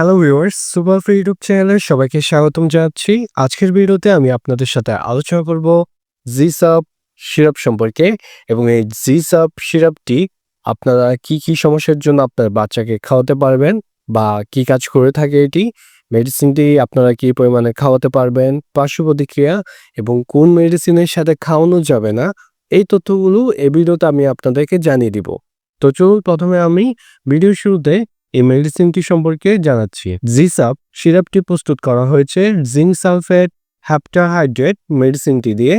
Hello viewers super free YouTube চ্যানেলে সবাইকে স্বাগতম জানাচ্ছি। আজকের ভিডিওতে আমি আপনাদের সাথে আলোচনা করব জি সাপ সিরাপ সম্পর্কে এবং এই জি সাপ সিরাপটি আপনারা কি কি সমস্যার জন্য আপনার বাচ্চাকে খাওয়াতে পারবেন বা কি কাজ করে থাকে এটি মেডিসিনটি আপনারা কি পরিমাণে খাওয়াতে পারবেন, পার্শ্ব প্রতিক্রিয়া এবং কোন মেডিসিনের সাথে খাওয়ানো যাবে না, এই তথ্যগুলো এই ভিডিওতে আমি আপনাদেরকে জানিয়ে দিব। তো চলুন প্রথমে আমি ভিডিও শুরুতে এই মেডিসিনটি সম্পর্কে জানাচ্ছি। জিসাপ সিরাপটি প্রস্তুত করা হয়েছে জিঙ্ক সালফেট, হ্যাপটাহাইড্রেট মেডিসিনটি দিয়ে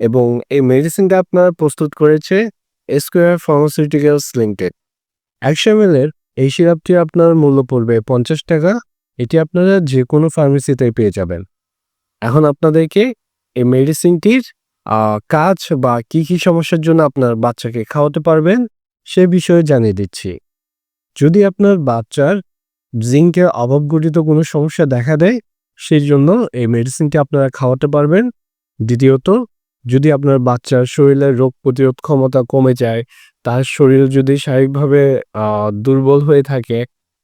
এবং এই মেডিসিনটা আপনার প্রস্তুত করেছে স্কোয়ার ফার্মাসিউটিক্যালস লিমিটেড। একশো এম এর এই সিরাপটি আপনার মূল্য পড়বে পঞ্চাশ টাকা। এটি আপনারা যে কোনো ফার্মেসিতে পেয়ে যাবেন। এখন আপনাদেরকে এই মেডিসিনটির কাজ বা কি কি সমস্যার জন্য আপনার বাচ্চাকে খাওয়াতে পারবেন সে বিষয়ে জানিয়ে দিচ্ছি। যদি আপনার বাচ্চার জিঙ্কের অভাবঘটিত কোনো সমস্যা দেখা দেয় সেই জন্য এই মেডিসিনটি আপনারা খাওয়াতে পারবেন। দ্বিতীয়ত যদি আপনার বাচ্চার শরীরের রোগ প্রতিরোধ ক্ষমতা কমে যায় তার শরীর যদি শারীরিকভাবে দুর্বল হয়ে থাকে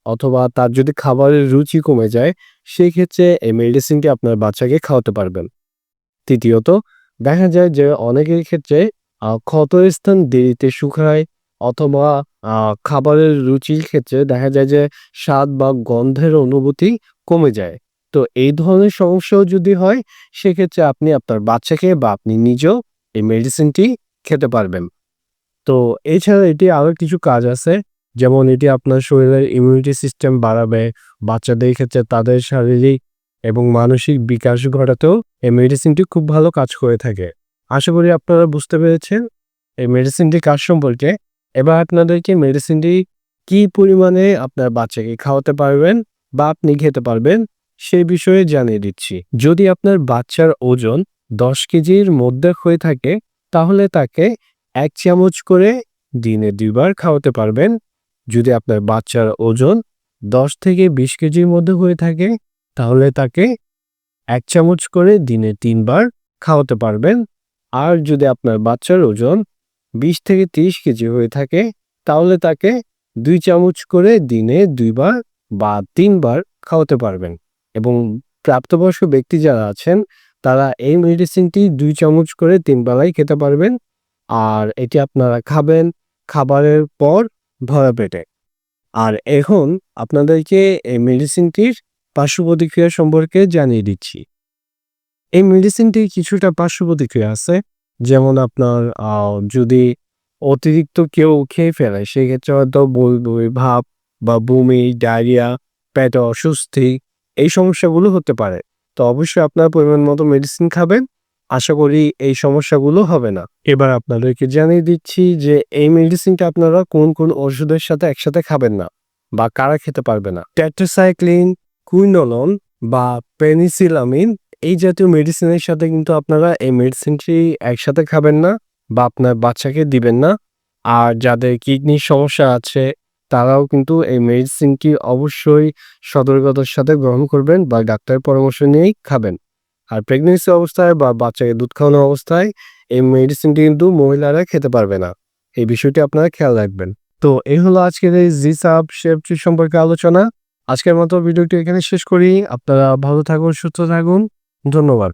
অথবা তার যদি খাবারের রুচি কমে যায় সেই ক্ষেত্রে এই মেডিসিনটি আপনার বাচ্চাকে খাওয়াতে পারবেন। তৃতীয়ত দেখা যায় যে অনেকের ক্ষেত্রে আহ, ক্ষত স্থান দেরিতে শুকায় অথবা খাবারের রুচির ক্ষেত্রে দেখা যায় যে স্বাদ বা গন্ধের অনুভূতি কমে যায়। তো এই ধরনের সমস্যাও যদি হয়, সেক্ষেত্রে আপনি আপনার বাচ্চাকে বা আপনি নিজেও এই মেডিসিনটি খেতে পারবেন। তো এছাড়া এটি আরও কিছু কাজ আছে, যেমন এটি আপনার শরীরের ইমিউনিটি সিস্টেম বাড়াবে, বাচ্চাদের ক্ষেত্রে তাদের শারীরিক এবং মানসিক বিকাশ ঘটাতেও এই মেডিসিনটি খুব ভালো কাজ করে থাকে। আশা করি আপনারা বুঝতে পেরেছেন, এই মেডিসিনটির কাজ সম্পর্কে এবার আপনাদেরকে মেডিসিনটি কি পরিমাণে আপনার বাচ্চাকে খাওয়াতে পারবেন বা আপনি খেতে পারবেন সে বিষয়ে জানিয়ে দিচ্ছি। যদি আপনার বাচ্চার ওজন দশ কেজির মধ্যে হয়ে থাকে, তাহলে তাকে এক চামচ করে দিনে দুইবার খাওয়াতে পারবেন। যদি আপনার বাচ্চার ওজন দশ থেকে বিশ কেজির মধ্যে হয়ে থাকে, তাহলে তাকে এক চামচ করে দিনে তিনবার খাওয়াতে পারবেন। আর যদি আপনার বাচ্চার ওজন বিশ থেকে তিরিশ কেজি হয়ে থাকে, তাহলে তাকে দুই চামচ করে দিনে দুইবার বা তিনবার খাওয়াতে পারবেন। এবং প্রাপ্তবয়স্ক ব্যক্তি যারা আছেন, তারা এই মেডিসিনটি দুই চামচ করে তিন বেলায় খেতে পারবেন। আর এটি আপনারা খাবেন খাবারের পর ভরা পেটে। আর এখন আপনাদেরকে এই মেডিসিনটির পার্শ্ব প্রতিক্রিয়া সম্পর্কে জানিয়ে দিচ্ছি। এই মেডিসিনটির কিছুটা পার্শ্ব প্রতিক্রিয়া আছে। যেমন আপনার যদি অতিরিক্ত কেউ খেয়ে ফেলে, সেক্ষেত্রে হয়তো বলবই ভাব বা বমি, ডায়রিয়া, পেটে অস্বস্তি, এই সমস্যাগুলো হতে পারে। তো অবশ্যই আপনার পরিমাণ মতো মেডিসিন খাবেন। আশা করি এই সমস্যাগুলো হবে না। এবার আপনাদেরকে জানিয়ে দিচ্ছি যে এই মেডিসিনটা আপনারা কোন কোন ওষুধের সাথে একসাথে খাবেন না বা কারা খেতে পারবে না। টেট্রাসাইক্লিন কুইনোলন বা পেনিসিলামিন এই জাতীয় মেডিসিনের সাথে কিন্তু আপনারা এই মেডিসিনটি একসাথে খাবেন না বা আপনার বাচ্চাকে দিবেন না। আর যাদের কিডনির সমস্যা আছে, তারাও কিন্তু এই মেডিসিনটি অবশ্যই সতর্কতার সাথে গ্রহণ করবেন বা ডাক্তারের পরামর্শ নিয়েই খাবেন। আর প্রেগনেন্সি অবস্থায় বা বাচ্চাকে দুধ খাওয়ানো অবস্থায় এই মেডিসিনটি কিন্তু মহিলারা খেতে পারবে না। এই বিষয়টি আপনারা খেয়াল রাখবেন। তো এই হলো আজকের এই জি সাব শেপটি সম্পর্কে আলোচনা। আজকের মতো ভিডিওটি এখানে শেষ করি। আপনারা ভালো থাকুন, সুস্থ থাকুন। ধন্যবাদ।